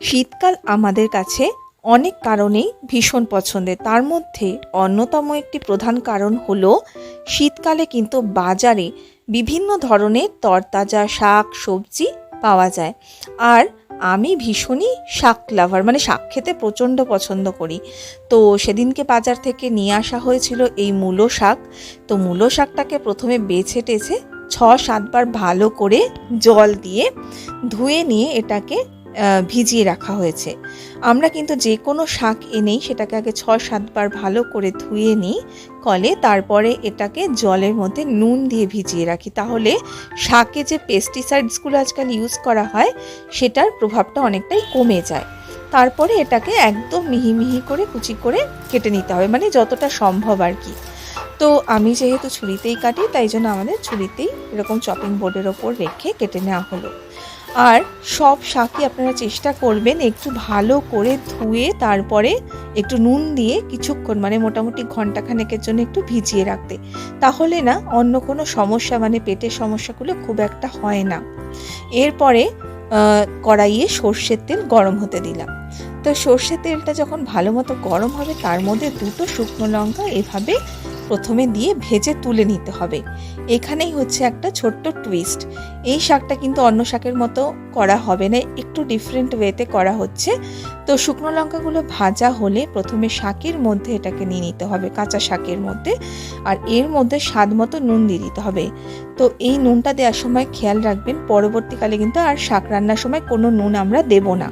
শীতকাল আমাদের কাছে অনেক কারণেই ভীষণ পছন্দের। তার মধ্যে অন্যতম একটি প্রধান কারণ হলো শীতকালে কিন্তু বাজারে বিভিন্ন ধরনের তরতাজা শাক, সবজি পাওয়া যায়। আর আমি ভীষণই শাক লাভার মানে শাক খেতে প্রচণ্ড পছন্দ করি। তো সেদিনকে বাজার থেকে নিয়ে আসা হয়েছিল এই মূলো শাক। তো মূলো শাকটাকে প্রথমে বেছে টেছে ছ সাতবার ভালো করে জল দিয়ে ধুয়ে নিয়ে এটাকে ভিজিয়ে রাখা হয়েছে। আমরা কিন্তু যে কোনো শাক এনেই সেটাকে আগে ছ সাতবার ভালো করে ধুয়ে নিই কলে, তারপরে এটাকে জলের মধ্যে নুন দিয়ে ভিজিয়ে রাখি। তাহলে শাকে যে পেস্টিসাইডসগুলো আজকাল ইউজ করা হয়, সেটার প্রভাবটা অনেকটাই কমে যায়। তারপরে এটাকে একদম মিহি মিহি করে কুচি করে কেটে নিতে হবে মানে যতটা সম্ভব আর কি। তো আমি যেহেতু ছুরিতেই কাটি, তাই জন্য আমাদের ছুরিতেই এরকম চপিং বোর্ডের ওপর রেখে কেটে নেওয়া হলো। আর সব শাকই আপনারা চেষ্টা করবেন একটু ভালো করে ধুয়ে তারপরে একটু নুন দিয়ে কিছুক্ষণ মানে মোটামুটি ঘন্টাখানেকের জন্য একটু ভিজিয়ে রাখতে। তাহলে না, অন্য কোনো সমস্যা মানে পেটের সমস্যাগুলো খুব একটা হয় না। এরপরে কড়াইয়ে সর্ষের তেল গরম হতে দিলাম। তো সর্ষের তেলটা যখন ভালো মতো গরম হবে, তার মধ্যে দুটো শুকনো লঙ্কা এভাবে প্রথমে দিয়ে ভেজে তুলে নিতে হবে। এখানেই হচ্ছে একটা ছোট্ট টুইস্ট এই শাকটা কিন্তু অন্য শাকের মতো করা হবে না, একটু ডিফারেন্ট ওয়েতে করা হচ্ছে। তো শুকনো লঙ্কাগুলো ভাজা হলে প্রথমে শাকের মধ্যে এটাকে নিয়ে নিতে হবে, কাঁচা শাকের মধ্যে। আর এর মধ্যে স্বাদ মতো নুন দিয়ে দিতে হবে। তো এই নুনটা দেওয়ার সময় খেয়াল রাখবেন, পরবর্তীকালে কিন্তু আর শাক রান্নার সময় কোনো নুন আমরা দেব না।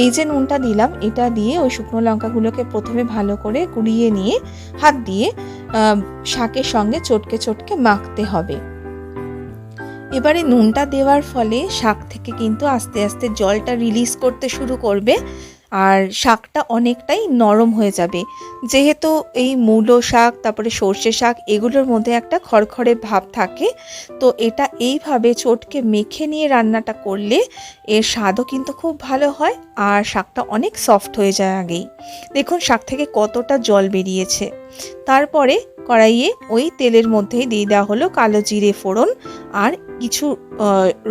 এই যে নুনটা দিলাম, এটা দিয়ে ওই শুকনো লঙ্কাগুলোকে প্রথমে ভালো করে কুড়িয়ে নিয়ে, হাত দিয়ে শাকের সঙ্গে চটকে চটকে মাখতে হবে। এবারে নুনটা দেওয়ার ফলে শাক থেকে কিন্তু আস্তে আস্তে জলটা রিলিজ করতে শুরু করবে। আর শাকটা অনেকটাই নরম হয়ে যাবে। যেহেতু এই মূলো শাক, তারপরে সর্ষে শাক, এগুলোর মধ্যে একটা খড়খড়ে ভাব থাকে, তো এটা এইভাবে চটকে মেখে নিয়ে রান্নাটা করলে এর স্বাদও কিন্তু খুব ভালো হয় আর শাকটা অনেক সফট হয়ে যায় আগেই। দেখুন শাক থেকে কতটা জল বেরিয়েছে। তারপরে কড়াইয়ে ওই তেলের মধ্যেই দিয়ে দেওয়া হলো কালো জিরে ফোড়ন আর কিছু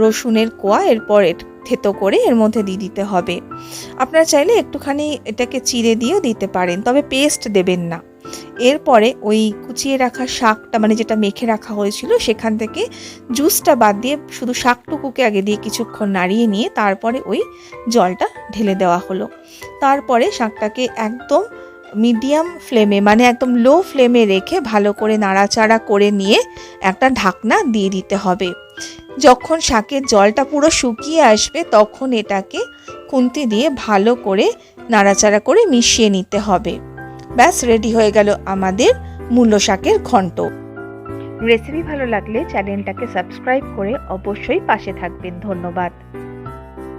রসুনের কোয়া, এরপর থেতো করে এর মধ্যে দিয়ে দিতে হবে। আপনারা চাইলে একটুখানি এটাকে চিড়ে দিয়েও দিতে পারেন, তবে পেস্ট দেবেন না। এরপরে ওই কুচিয়ে রাখা শাকটা মানে যেটা মেখে রাখা হয়েছিল, সেখান থেকে জুসটা বাদ দিয়ে শুধু শাকটুকুকে আগে দিয়ে কিছুক্ষণ নাড়িয়ে নিয়ে তারপরে ওই জলটা ঢেলে দেওয়া হলো। তারপরে শাকটাকে একদম মিডিয়াম ফ্লেমে মানে একদম লো ফ্লেমে রেখে ভালো করে নাড়াচাড়া করে নিয়ে একটা ঢাকনা দিয়ে দিতে হবে। যখন শাকের জলটা পুরো শুকিয়ে আসবে, তখন এটাকে খুন্তি দিয়ে ভালো করে নাড়াচাড়া করে মিশিয়ে নিতে হবে। ব্যাস রেডি হয়ে গেল আমাদের মূল্য শাকের ঘন্ট। রেসিপি ভালো লাগলে চ্যানেলটাকে সাবস্ক্রাইব করে অবশ্যই পাশে থাকবেন। ধন্যবাদ।